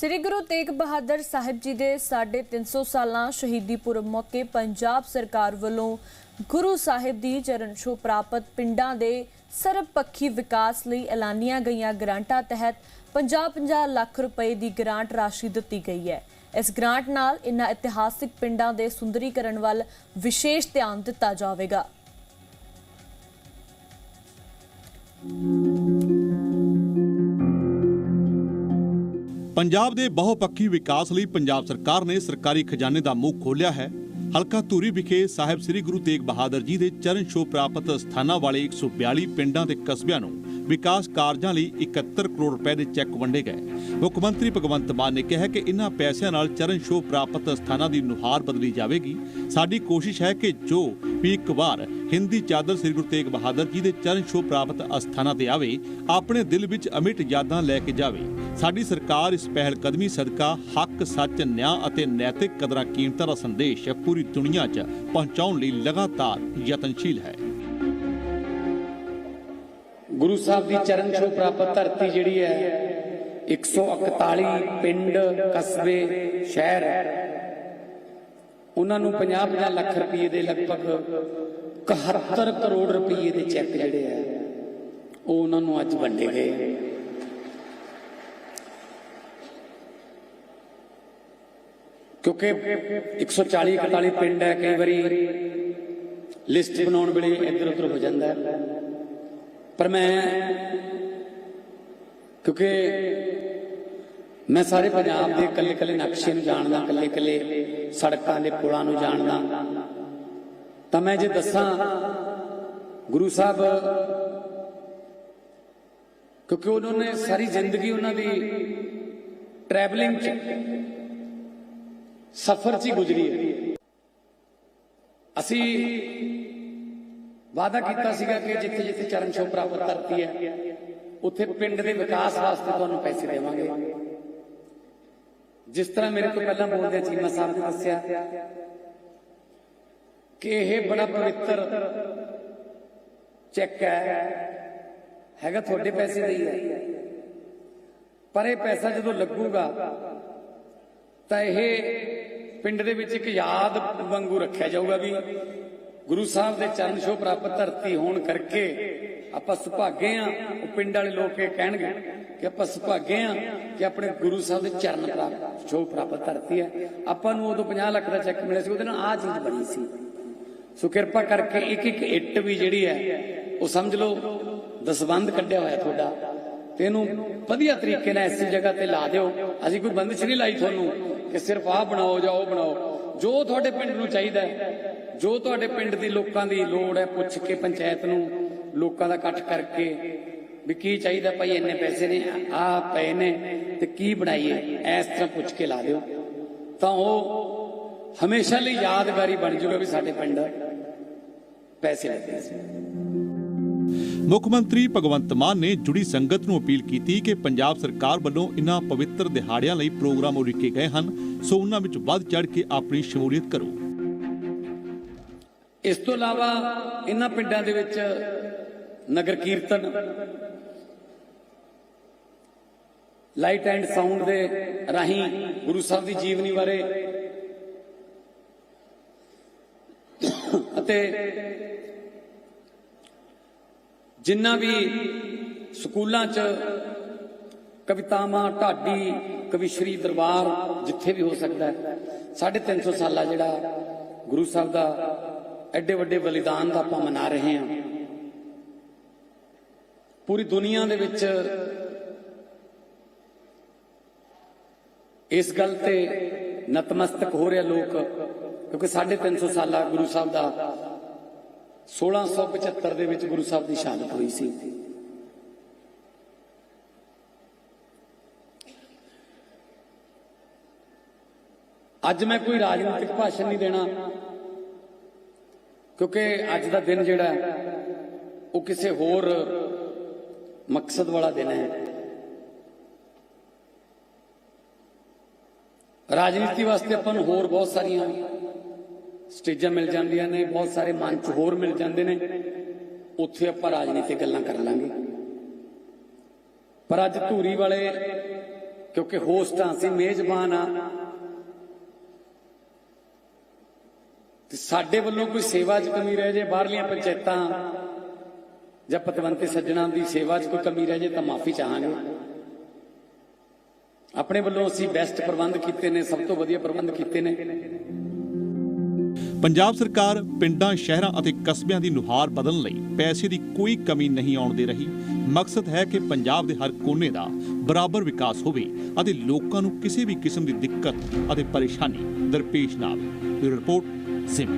ਸ੍ਰੀ ਗੁਰੂ ਤੇਗ ਬਹਾਦਰ ਸਾਹਿਬ ਜੀ ਦੇ 350 ਸਾਲਾਂ ਸ਼ਹੀਦੀ ਪੁਰਬ ਮੌਕੇ ਪੰਜਾਬ ਸਰਕਾਰ ਵੱਲੋਂ ਗੁਰੂ ਸਾਹਿਬ ਦੀ ਚਰਨ ਛੋਹ ਪ੍ਰਾਪਤ ਪਿੰਡਾਂ ਦੇ ਸਰਬਪੱਖੀ ਵਿਕਾਸ ਲਈ ਐਲਾਨੀਆਂ ਗਈਆਂ ਗ੍ਰਾਂਟਾਂ ਤਹਿਤ 50-50 ਲੱਖ ਰੁਪਏ ਦੀ ਗ੍ਰਾਂਟ ਰਾਸ਼ੀ ਦਿੱਤੀ ਗਈ ਹੈ। ਇਸ ਗ੍ਰਾਂਟ ਨਾਲ ਇਨ੍ਹਾਂ ਇਤਿਹਾਸਿਕ ਪਿੰਡਾਂ ਦੇ ਸੁੰਦਰੀਕਰਨ ਵੱਲ ਵਿਸ਼ੇਸ਼ ਧਿਆਨ ਦਿੱਤਾ ਜਾਵੇਗਾ। ਪੰਜਾਬ ਦੇ ਬਹੁਪੱਖੀ ਵਿਕਾਸ ਲਈ ਪੰਜਾਬ ਸਰਕਾਰ ਨੇ ਸਰਕਾਰੀ ਖਜ਼ਾਨੇ ਦਾ ਮੂੰਹ ਖੋਲ੍ਹਿਆ ਹੈ। ਹਲਕਾ ਧੂਰੀ ਵਿਖੇ ਸਾਹਿਬ ਸ੍ਰੀ ਗੁਰੂ ਤੇਗ ਬਹਾਦਰ ਜੀ ਦੇ ਚਰਨ ਛੋਹ ਪ੍ਰਾਪਤ ਸਥਾਨਾਂ ਵਾਲੇ 142 ਪਿੰਡਾਂ ਤੇ ਕਸਬਿਆਂ ਨੂੰ ਵਿਕਾਸ ਕਾਰਜਾਂ ਲਈ 71 ਕਰੋੜ ਰੁਪਏ ਦੇ ਚੈੱਕ ਵੰਡੇ ਗਏ। ਮੁੱਖ ਮੰਤਰੀ ਭਗਵੰਤ ਮਾਨ ਨੇ ਕਿਹਾ ਕਿ ਇਨ੍ਹਾਂ ਪੈਸਿਆਂ ਨਾਲ ਚਰਨ ਛੋਹ ਪ੍ਰਾਪਤ ਸਥਾਨਾਂ ਦੀ ਨੁਹਾਰ ਬਦਲੀ ਜਾਵੇਗੀ। ਸਾਡੀ ਕੋਸ਼ਿਸ਼ ਹੈ ਕਿ ਜੋ ਵੀ ਇੱਕ ਵਾਰ ਹਿੰਦੀ ਚਾਦਰ ਸ੍ਰੀ ਗੁਰੂ ਤੇਗ ਬਹਾਦਰ ਜੀ ਦੇ ਚਰਨ ਛੋਹ ਪ੍ਰਾਪਤ ਅਸਥਾਨਾਂ ਤੇ ਆਵੇ, ਆਪਣੇ ਦਿਲ ਵਿੱਚ ਅਮਿਟ ਯਾਦਾਂ ਲੈ ਕੇ ਜਾਵੇ। ਸਾਡੀ ਸਰਕਾਰ ਇਸ ਪਹਿਲ ਕਦਮੀ ਸਦਕਾ ਹੱਕ, ਸੱਚ, ਨਿਆਂ ਅਤੇ ਨੈਤਿਕ ਕਦਰਾਂ ਕੀਮਤਾਂ ਦਾ ਸੰਦੇਸ਼ ਪੂਰੀ ਦੁਨੀਆ 'ਚ ਪਹੁੰਚਾਉਣ ਲਈ ਲਗਾਤਾਰ ਯਤਨਸ਼ੀਲ ਹੈ। ਗੁਰੂ ਸਾਹਿਬ ਦੀ ਚਰਨ ਛੋਹ ਪ੍ਰਾਪਤ ਧਰਤੀ ਜਿਹੜੀ ਹੈ 141 ਪਿੰਡ ਕਸਬੇ, ਸ਼ਹਿਰ ਉਹਨਾਂ ਨੂੰ 50-50 ਲੱਖ ਰੁਪਏ ਦੇ ਲਗਭਗ 71 ਕਰੋੜ ਰੁਪਏ ਦੇ ਚੈੱਕ ਜਿਹੜੇ ਆ ਉਹ ਉਹਨਾਂ ਨੂੰ ਅੱਜ ਵੰਡੇ ਗਏ। ਕਿਉਂਕਿ 140 41 ਪਿੰਡ ਹੈ, ਕਈ ਵਾਰੀ ਲਿਸਟ ਬਣਾਉਣ ਵੇਲੇ ਇੱਧਰ ਉੱਧਰ ਹੋ ਜਾਂਦਾ ਹੈ। ਪਰ ਮੈਂ ਕਿਉਂਕਿ ਮੈਂ ਸਾਰੇ ਪੰਜਾਬ ਦੇ ਇਕੱਲੇ ਇਕੱਲੇ ਨਕਸ਼ੇ ਨੂੰ ਜਾਣਦਾ ਇਕੱਲੇ ਇਕੱਲੇ ਸੜਕਾਂ ਦੇ ਪੁਲਾਂ ਨੂੰ ਜਾਣਦਾ। ਤਾਂ ਮੈਂ ਜੇ ਦੱਸਾਂ, ਗੁਰੂ ਸਾਹਿਬ, ਕਿਉਂਕਿ ਉਹਨਾਂ ਨੇ ਸਾਰੀ ਜ਼ਿੰਦਗੀ ਉਹਨਾਂ ਦੀ ਟਰੈਵਲਿੰਗ ਚ ਸਫ਼ਰ 'ਚ ਹੀ ਗੁਜ਼ਰੀ ਹੈ। ਅਸੀਂ ਵਾਅਦਾ ਕੀਤਾ ਸੀਗਾ ਕਿ ਜਿੱਥੇ ਜਿੱਥੇ ਚਰਨ ਛੋਹ ਪ੍ਰਾਪਤ ਕਰਤੀ ਹੈ, ਉੱਥੇ ਪਿੰਡ ਦੇ ਵਿਕਾਸ ਵਾਸਤੇ ਤੁਹਾਨੂੰ ਪੈਸੇ ਦੇਵਾਂਗੇ। ਜਿਸ ਤਰ੍ਹਾਂ ਮੇਰੇ ਤੋਂ ਪਹਿਲਾਂ ਬੋਲਦੇ ਚੀਮਾ ਸਾਹਿਬ ਨੇ ਦੱਸਿਆ ਕਿ ਇਹ ਬੜਾ ਪਵਿੱਤਰ ਚੈੱਕ ਹੈ, ਹੈਗਾ ਤੁਹਾਡੇ ਪੈਸੇ ਲਈ ਹੈ। ਪਰ ਇਹ ਪੈਸਾ ਜਦੋਂ ਲੱਗੂਗਾ, ਤਾਂ ਇਹ ਪਿੰਡ ਦੇ ਵਿੱਚ ਇੱਕ ਯਾਦ ਵਾਂਗੂ ਰੱਖਿਆ ਜਾਊਗਾ ਵੀ ਗੁਰੂ ਸਾਹਿਬ ਦੇ ਚਰਨ ਛੋਹ ਪ੍ਰਾਪਤ ਧਰਤੀ ਹੋਣ ਕਰਕੇ ਆਪਾਂ ਸੁਭਾਗੇ ਆ। ਉਹ ਪਿੰਡ ਵਾਲੇ ਲੋਕ ਇਹ ਕਹਿਣਗੇ ਕਿ ਆਪਾਂ ਸੁਭਾਗੇ ਆ ਕਿ ਆਪਣੇ ਗੁਰੂ ਸਾਹਿਬ ਦੇ ਚਰਨ ਪ੍ਰਾਪਤ ਛੋਹ ਪ੍ਰਾਪਤ ਧਰਤੀ ਹੈ। ਆਪਾਂ ਨੂੰ ਉਦੋਂ 50 ਲੱਖ ਦਾ ਚੈੱਕ ਮਿਲਿਆ ਸੀ, ਉਹਦੇ ਨਾਲ ਆਹ ਚੀਜ਼ ਬਣੀ ਸੀ। ਸੋ ਕਿਰਪਾ ਕਰਕੇ ਇੱਕ ਇੱਕ ਇੱਟ ਵੀ ਜਿਹੜੀ ਹੈ, ਉਹ ਸਮਝ ਲਓ ਦਸਬੰਦ ਕੱਢਿਆ ਹੋਇਆ ਤੁਹਾਡਾ। ਤੇ ਇਹਨੂੰ ਵਧੀਆ ਤਰੀਕੇ ਨਾਲ ਐਸੀ ਜਗ੍ਹਾ ਤੇ ਲਾ ਦਿਓ। ਅਸੀਂ ਕੋਈ ਬੰਦਸ਼ ਨਹੀਂ ਲਾਈ ਤੁਹਾਨੂੰ ਕਿ ਸਿਰਫ ਆਹ ਬਣਾਓ ਜਾਂ ਉਹ ਬਣਾਓ। ਜੋ ਤੁਹਾਡੇ ਪਿੰਡ ਨੂੰ ਚਾਹੀਦਾ ਹੈ, ਜੋ ਤੁਹਾਡੇ ਪਿੰਡ ਦੀ ਲੋਕਾਂ ਦੀ ਲੋੜ ਹੈ, ਪੁੱਛ ਕੇ ਪੰਚਾਇਤ ਨੂੰ ਲੋਕਾਂ ਦਾ ਇਕੱਠ ਕਰਕੇ ਵੀ ਕੀ ਚਾਹੀਦਾ ਭਾਈ, ਇੰਨੇ ਪੈਸੇ ਨੇ, ਆ ਪਏ ਨੇ ਤੇ ਕੀ ਬਣਾਈਏ, ਇਸ ਤਰ੍ਹਾਂ ਪੁੱਛ ਕੇ ਲਾ ਦਿਓ। ਤਾਂ ਉਹ ਹਮੇਸ਼ਾ ਲਈ ਯਾਦਗਾਰੀ ਬਣ ਜੂਗਾ ਵੀ ਸਾਡੇ ਪਿੰਡ ਪੈਸੇ ਲੱਗੇ ਸੀ। ਮੁੱਖ ਮੰਤਰੀ ਭਗਵੰਤ ਮਾਨ ਨੇ ਜੁੜੀ ਸੰਗਤ ਨੂੰ ਅਪੀਲ ਕੀਤੀ ਕਿ ਪੰਜਾਬ ਸਰਕਾਰ ਵੱਲੋਂ ਇਨ੍ਹਾਂ ਪਵਿੱਤਰ ਦਿਹਾੜਿਆਂ ਲਈ ਪ੍ਰੋਗਰਾਮ ਉਲੀਕੇ ਗਏ ਹਨ, ਸੋ ਉਹਨਾਂ ਵਿੱਚ ਵੱਧ ਚੜ ਕੇ ਆਪਣੀ ਸ਼ਮੂਲੀਅਤ ਕਰੋ। ਇਸ ਤੋਂ ਇਲਾਵਾ ਇਹਨਾਂ ਪਿੰਡਾਂ ਦੇ ਵਿੱਚ ਨਗਰ ਕੀਰਤਨ, ਲਾਈਟ ਐਂਡ ਸਾਊਂਡ ਦੇ ਰਾਹੀਂ ਗੁਰੂ ਸਾਹਿਬ ਦੀ ਜੀਵਨੀ ਬਾਰੇ ਅਤੇ ਜਿੰਨਾ ਵੀ ਸਕੂਲਾਂ 'ਚ ਕਵਿਤਾਵਾਂ, ਢਾਡੀ, ਕਵਿਸ਼ਰੀ ਦਰਬਾਰ ਜਿੱਥੇ ਵੀ ਹੋ ਸਕਦਾ ਹੈ 350 ਸਾਲਾ ਜਿਹੜਾ ਗੁਰੂ ਸਾਹਿਬ ਦਾ ਐਡੇ ਵੱਡੇ ਬਲੀਦਾਨ ਦਾ ਆਪਾਂ ਮਨਾ ਰਹੇ ਹਾਂ। ਪੂਰੀ ਦੁਨੀਆ ਦੇ ਵਿੱਚ ਇਸ ਗੱਲ ਤੇ ਨਤਮਸਤਕ ਹੋ ਰਿਹਾ ਲੋਕ, ਕਿਉਂਕਿ 350 ਸਾਲਾ ਗੁਰੂ ਸਾਹਿਬ ਦਾ 1675 ਦੇ ਵਿੱਚ ਗੁਰੂ ਸਾਹਿਬ ਦੀ ਸ਼ਹਾਦਤ ਹੋਈ ਸੀ। ਅੱਜ ਮੈਂ ਕੋਈ ਰਾਜਨੀਤਿਕ ਭਾਸ਼ਣ ਨਹੀਂ ਦੇਣਾ, ਕਿਉਂਕਿ ਅੱਜ ਦਾ ਦਿਨ ਜਿਹੜਾ ਉਹ ਕਿਸੇ ਹੋਰ ਮਕਸਦ ਵਾਲਾ ਦਿਨ ਹੈ। ਰਾਜਨੀਤੀ ਵਾਸਤੇ ਆਪਾਂ ਨੂੰ ਹੋਰ ਬਹੁਤ ਸਾਰੀਆਂ ਸਟੇਜਾਂ ਮਿਲ ਜਾਂਦੀਆਂ ਨੇ, ਬਹੁਤ ਸਾਰੇ ਮੰਚ ਹੋਰ ਮਿਲ ਜਾਂਦੇ ਨੇ। ਉੱਥੇ ਆਪਾਂ ਰਾਜਨੀਤਿਕ ਗੱਲਾਂ ਕਰ ਲਾਂਗੇ। ਪਰ ਅੱਜ ਧੂਰੀ ਵਾਲੇ, ਕਿਉਂਕਿ ਹੋਸਟ ਹਾਂ, ਅਸੀਂ ਮੇਜ਼ਬਾਨ ਆ ਤੇ ਸਾਡੇ ਵੱਲੋਂ ਕੋਈ ਸੇਵਾ 'ਚ ਕਮੀ ਰਹਿ ਜੇ, ਬਾਹਰਲੀਆਂ ਪੰਚਾਇਤਾਂ, ਜਾਂ ਪਤਵੰਤੇ ਸੱਜਣਾ ਦੀ ਸੇਵਾ 'ਚ ਕੋਈ ਕਮੀ ਰਹਿ ਜੇ, ਤਾਂ ਮਾਫੀ ਚਾਹਾਂਗੇ। ਆਪਣੇ ਵੱਲੋਂ ਅਸੀਂ ਬੈਸਟ ਪ੍ਰਬੰਧ ਕੀਤੇ ਨੇ, ਸਭ ਤੋਂ ਵਧੀਆ ਪ੍ਰਬੰਧ ਕੀਤੇ ਨੇ। ਪੰਜਾਬ ਸਰਕਾਰ ਪਿੰਡਾਂ, ਸ਼ਹਿਰਾਂ ਅਤੇ ਕਸਬਿਆਂ ਦੀ ਨੁਹਾਰ ਬਦਲਣ ਲਈ ਪੈਸੇ ਦੀ ਕੋਈ ਕਮੀ ਨਹੀਂ ਆਉਣ ਦੇ ਰਹੀ। ਮਕਸਦ ਹੈ ਕਿ ਪੰਜਾਬ ਦੇ ਹਰ ਕੋਨੇ ਦਾ ਬਰਾਬਰ ਵਿਕਾਸ ਹੋਵੇ ਅਤੇ ਲੋਕਾਂ ਨੂੰ ਕਿਸੇ ਵੀ ਕਿਸਮ ਦੀ ਦਿੱਕਤ ਅਤੇ ਪਰੇਸ਼ਾਨੀ ਦਰਪੇਸ਼ ਨਾ ਆਵੇ। Report sim